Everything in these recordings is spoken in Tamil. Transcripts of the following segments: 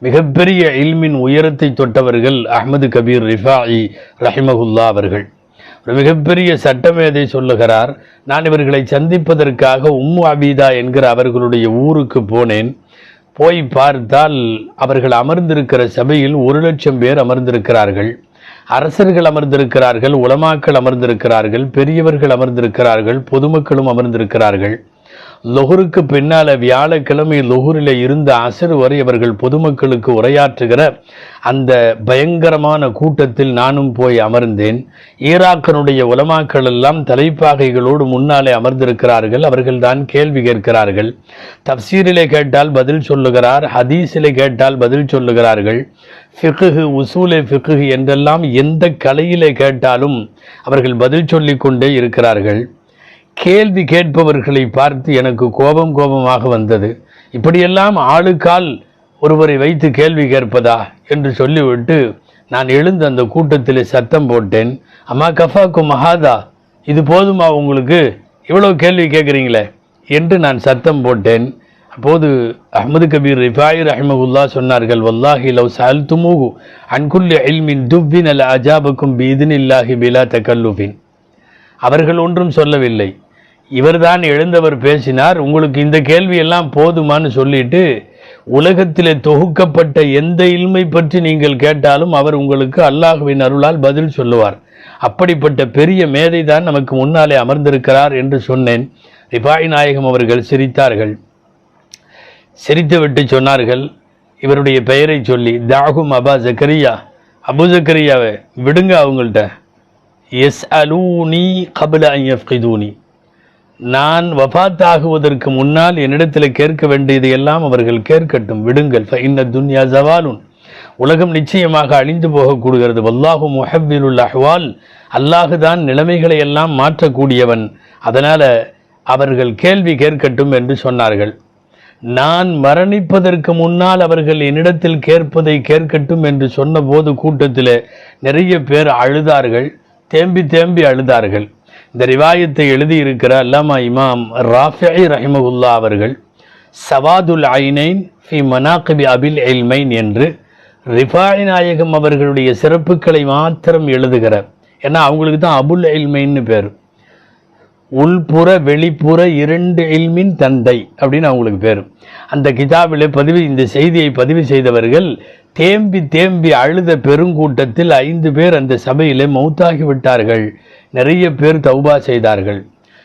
மிகப்பெரிய இல்மின் உயரத்தை தொட்டவர்கள் அஹ்மது கபீர் ரிஃபாயி ரஹிமகுல்லா அவர்கள். ஒரு மிகப்பெரிய சட்டமேதை சொல்லுகிறார்? நான் இவர்களை சந்திப்பதற்காக உம்மு அபீதா என்கிற அவர்களுடைய ஊருக்கு போனேன். போய் பார்த்தால் அவர்கள் அமர்ந்திருக்கிற சபையில் ஒரு லட்சம் பேர் அமர்ந்திருக்கிறார்கள். அரசர்கள் அமர்ந்திருக்கிறார்கள் உலமாக்கள் அமர்ந்திருக்கிறார்கள் பெரியவர்கள் அமர்ந்திருக்கிறார்கள் பொதுமக்களும் அமர்ந்திருக்கிறார்கள். லொஹருக்கு பின்னால வியாழக்கிழமை லொஹூரில் இருந்த அசர் வரை அவர்கள் பொதுமக்களுக்கு உரையாற்றுகிற அந்த பயங்கரமான கூட்டத்தில் நானும் போய் அமர்ந்தேன். ஈராக்கனுடைய உலமாக்கள் எல்லாம் தலைப்பாகைகளோடு முன்னாலே அமர்ந்திருக்கிறார்கள். அவர்கள்தான் கேள்வி கேட்கிறார்கள். தப்சீரிலே கேட்டால் பதில் சொல்லுகிறார். ஹதீஸிலே கேட்டால் பதில் சொல்லுகிறார்கள். ஃபிகுஹு உசூலே ஃபிகுஹு என்றெல்லாம் எந்த கலையிலே கேட்டாலும் அவர்கள் பதில் சொல்லிக்கொண்டே இருக்கிறார்கள். கேள்வி கேட்பவர்களை பார்த்து எனக்கு கோபம் கோபமாக வந்தது. இப்படியெல்லாம் ஆளுக்கால் ஒருவரை வைத்து கேள்வி கேட்பதா என்று சொல்லிவிட்டு நான் எழுந்து அந்த கூட்டத்தில் சத்தம் போட்டேன். அம்மா கஃபாக்கு மகாதா இது போதுமா உங்களுக்கு? இவ்வளோ கேள்வி கேட்குறீங்களே? என்று நான் சத்தம் போட்டேன். அப்போது அஹ்மது கபீர் ரிஃபாயி ரஹ்மகுல்லா சொன்னார்கள் வல்லாஹி லவ் சல் துமுகு அன்குல்லி அல்மின் துப்பின் அல் அஜாபக்கும் பீதின் இல்லாஹி பிலா தக்கல்லுபின் அவர்கள் ஒன்றும் சொல்லவில்லை. இவர்தான் எழுந்தவர் பேசினார் உங்களுக்கு இந்த கேள்வி எல்லாம் போதுமான்னு சொல்லிட்டு உலகத்திலே தொகுக்கப்பட்ட எந்த இல்மை பற்றி நீங்கள் கேட்டாலும் அவர் உங்களுக்கு அல்லாஹுவின் அருளால் பதில் சொல்லுவார். அப்படிப்பட்ட பெரிய மேதை தான் நமக்கு முன்னாலே அமர்ந்திருக்கிறார் என்று சொன்னேன். ரிபாய் நாயகம் அவர்கள் சிரித்தார்கள். சிரித்துவிட்டு சொன்னார்கள். இவருடைய பெயரை சொல்லி தாகும் அபா ஜக்கரியா. அபு ஜக்கரியாவை விடுங்க அவங்கள்ட்ட. எஸ் அலூனி கபில ஐயஃபிதூனி நான் வபாத்தாகுவதற்கு முன்னால் என்னிடத்தில் கேட்க வேண்டியதையெல்லாம் அவர்கள் கேட்கட்டும் விடுங்கள். இன்ன துன்யா ஜவாலுன். உலகம் நிச்சயமாக அழிந்து போகக்கூடுகிறது வல்லாஹு முஹவ்விலுல் அஹ்வால். அல்லாஹு தான் நிலைமைகளை எல்லாம் மாற்றக்கூடியவன். அதனால் அவர்கள் கேள்வி கேட்கட்டும் என்று சொன்னார்கள். நான் மரணிப்பதற்கு முன்னால் அவர்கள் என்னிடத்தில் கேட்பதை கேட்கட்டும் என்று சொன்னபோது கூட்டத்தில் நிறைய பேர் அழுதார்கள். தேம்பி தேம்பி அழுதார்கள். இந்த ரிவாயத்தை எழுதியிருக்கிற அல்லாமா இமாம் ராஃபி ரஹிமகுல்லா அவர்கள் சவாதுல் ஐனைன் ஃபி மனாக்கபி அபில் எல்மைன் என்று ரிஃபாய் நாயகம் அவர்களுடைய சிறப்புகளை மாத்திரம் எழுதுகிறார். ஏன்னா அவங்களுக்கு தான் அபுல் எல்மைன்னு பேர். உள்புற வெளிப்புற இரண்டு இல்மின் தந்தை அப்படின்னு அவங்களுக்கு பேர். அந்த கிதாபில் பதிவு இந்த செய்தியை பதிவு செய்தவர்கள் தேம்பி தேம்பி அழுத பெருங்கூட்டத்தில் ஐந்து பேர் அந்த சபையிலே மௌத்தாகிவிட்டார்கள். நிறைய பேர் தௌபா செய்தார்கள்.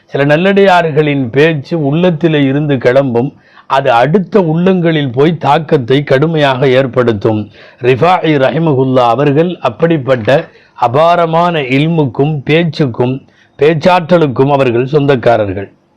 சில நல்லடியார்களின் பேச்சு உள்ளத்திலே இருந்து கிளம்பும். அது அடுத்த உள்ளங்களில் போய் தாக்கத்தை கடுமையாக ஏற்படுத்தும். ரிஃபாயி ரஹிமகுல்லா அவர்கள் அப்படிப்பட்ட அபாரமான இல்முக்கும் பேச்சுக்கும் பேச்சாற்றலுக்கும் அவர்கள் சொந்தக்காரர்கள்.